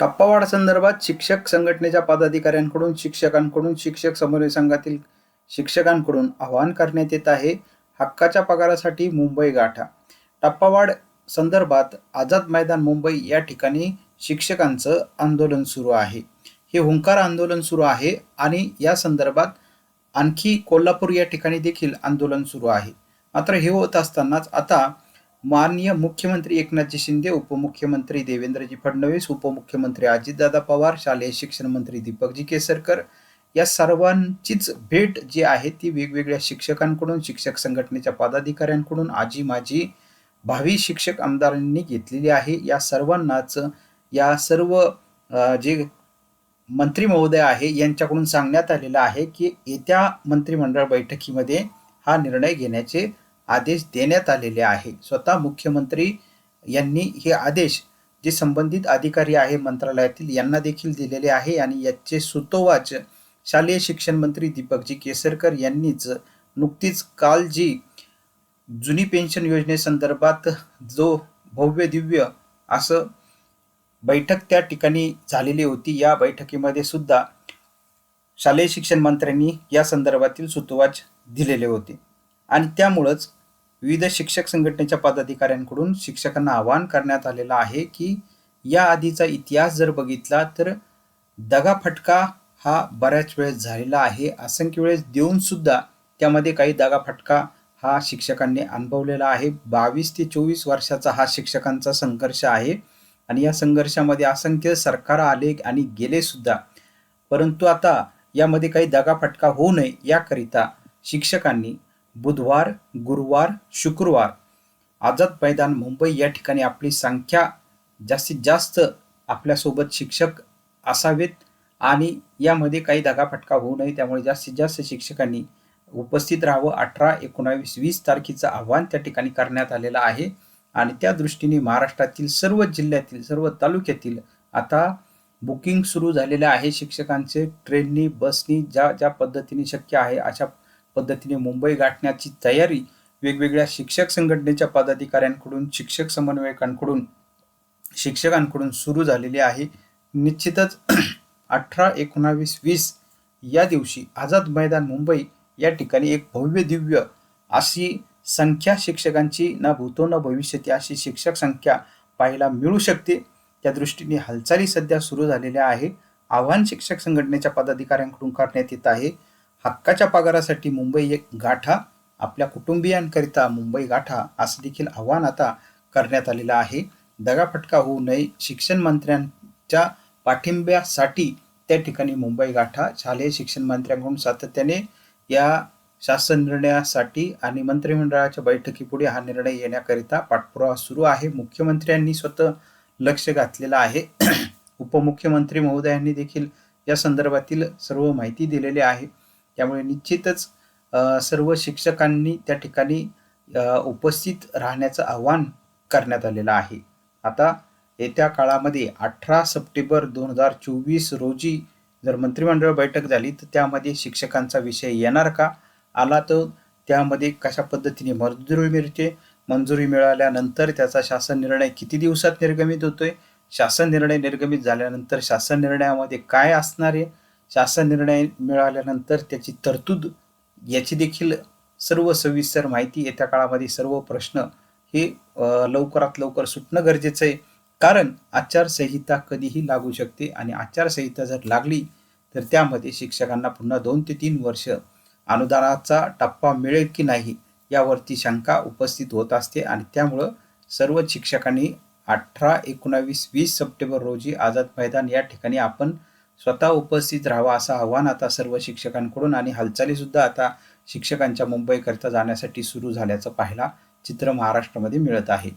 टप्पावाढ संदर्भात शिक्षक संघटनेच्या पदाधिकाऱ्यांकडून शिक्षकांकडून शिक्षक समन्वय संघातील शिक्षकांकडून आवाहन करण्यात येत आहे. हक्काच्या पगारासाठी मुंबई गाठा. टप्पावाढ संदर्भात आझाद मैदान मुंबई या ठिकाणी शिक्षकांचं आंदोलन सुरू आहे. हे हुंकार आंदोलन सुरू आहे आणि या संदर्भात आणखी कोल्हापूर या ठिकाणी देखील आंदोलन सुरू आहे. मात्र हे होत असतानाच आता माननीय मुख्यमंत्री एकनाथजी शिंदे उपमुख्यमंत्री देवेंद्रजी फडणवीस उपमुख्यमंत्री अजितदादा पवार शालेय शिक्षण मंत्री दीपकजी केसरकर या सर्वांचीच भेट जी आहे ती वेगवेगळ्या शिक्षकांकडून शिक्षक संघटनेच्या पदाधिकाऱ्यांकडून आजी माजी भावी शिक्षक आमदारांनी घेतलेली आहे. या सर्वांनाच या सर्व जे मंत्री महोदय आहे यांच्याकडून सांगण्यात आलेलं आहे की येत्या मंत्रिमंडळ बैठकीमध्ये हा निर्णय घेण्याचे आदेश देण्यात आलेले आहे. स्वतः मुख्यमंत्री यांनी हे आदेश जे संबंधित अधिकारी आहे मंत्रालयातील यांना देखील दिलेले आहे आणि याचे सुतोवाच शालेय शिक्षण मंत्री दीपकजी केसरकर यांनीच नुकतीच काल जी जुनी पेन्शन योजनेसंदर्भात जो भव्य दिव्य असं बैठक त्या ठिकाणी झालेली होती या बैठकीमध्ये सुद्धा शालेय शिक्षण मंत्र्यांनी या संदर्भातील सुतोवाच दिलेले होते. आणि त्यामुळंच विविध शिक्षक संघटनेच्या पदाधिकाऱ्यांकडून शिक्षकांना आवाहन करण्यात आलेलं आहे की या आधीचा इतिहास जर बघितला तर दगाफटका हा बऱ्याच वेळेस झालेला आहे. असंख्य वेळेस देऊनसुद्धा त्यामध्ये काही दगाफटका हा शिक्षकांनी अनुभवलेला आहे. बावीस ते चोवीस वर्षाचा हा शिक्षकांचा संघर्ष आहे आणि या संघर्षामध्ये असंख्य सरकार आले आणि गेलेसुद्धा परंतु आता यामध्ये काही दगाफटका होऊ नये याकरिता शिक्षकांनी बुधवार गुरुवार शुक्रवार. आझाद मैदान मुंबई या ठिकाणी आपली संख्या जास्तीत जास्त आपल्यासोबत शिक्षक असावेत आणि यामध्ये काही दगाफटका होऊ नये. त्यामुळे जास्तीत जास्त शिक्षकांनी उपस्थित राहावं. अठरा एकोणावीस वीस तारखेचं आव्हान त्या ठिकाणी करण्यात आलेलं आहे. आणि त्या दृष्टीने महाराष्ट्रातील सर्व जिल्ह्यातील सर्व तालुक्यातील आता बुकिंग सुरू झालेलं आहे. शिक्षकांचे ट्रेननी बसनी ज्या ज्या पद्धतीने शक्य आहे अशा पद्धतीने मुंबई गाठण्याची तयारी वेगवेगळ्या शिक्षक संघटनेच्या पदाधिकाऱ्यांकडून शिक्षक समन्वयकांकडून शिक्षकांकडून सुरू झालेली आहे. निश्चितच अठरा एकोणावीस वीस या दिवशी आझाद मैदान मुंबई या ठिकाणी एक भव्य दिव्य अशी संख्या शिक्षकांची ना भूतो ना भविष्यती अशी शिक्षक संख्या पाहायला मिळू शकते. त्या दृष्टीने हालचाली सध्या सुरू झालेल्या आहे. आव्हान शिक्षक संघटनेच्या पदाधिकाऱ्यांकडून करण्यात येत आहे. हक्काच्या पगारासाठी मुंबई एक गाठा आपल्या कुटुंबियांकरिता मुंबई गाठा असं देखील आव्हान आता करण्यात आलेलं आहे. दगाफटका होऊ नये. शिक्षण मंत्र्यांच्या पाठिंब्यासाठी त्या ठिकाणी मुंबई गाठा शालेय शिक्षण मंत्र्यांकडून सातत्याने या शासन निर्णयासाठी आणि मंत्रिमंडळाच्या बैठकीपुढे हा निर्णय येण्याकरिता पाठपुरावा सुरू आहे. मुख्यमंत्र्यांनी स्वतः लक्ष घातलेलं आहे. उपमुख्यमंत्री महोदयांनी देखील या संदर्भातील सर्व माहिती दिलेली आहे. त्यामुळे निश्चितच सर्व शिक्षकांनी त्या ठिकाणी उपस्थित राहण्याचं आवाहन करण्यात आलेलं आहे. आता येत्या काळामध्ये अठरा सप्टेंबर दोन हजार चोवीस रोजी जर मंत्रिमंडळ बैठक झाली तर त्यामध्ये शिक्षकांचा विषय येणार का? आला तर त्यामध्ये कशा पद्धतीने मंजुरी मिळते? मंजुरी मिळाल्यानंतर त्याचा शासन निर्णय किती दिवसात निर्गमित होतोय? शासन निर्णय निर्गमित झाल्यानंतर शासन निर्णयामध्ये काय असणार आहे? शासन निर्णय मिळाल्यानंतर त्याची तरतूद याची देखील सर्व सविस्तर माहिती येत्या काळामध्ये सर्व प्रश्न हे लवकरात लवकर सुटणं गरजेचं आहे. कारण आचारसंहिता कधीही लागू शकते आणि आचारसंहिता जर लागली तर त्यामध्ये शिक्षकांना पुन्हा दोन ते तीन वर्ष अनुदानाचा टप्पा मिळेल की नाही यावरती शंका उपस्थित होत असते आणि त्यामुळं सर्व शिक्षकांनी अठरा एकोणावीस वीस सप्टेंबर रोजी आझाद मैदान या ठिकाणी आपण स्वतः उपस्थित राहावा असं आव्हान आता सर्व शिक्षकांकडून आणि हालचालीसुद्धा आता शिक्षकांच्या मुंबईकरिता जाण्यासाठी सुरू झाल्याचं पाहायला चित्र महाराष्ट्रामध्ये मिळत आहे.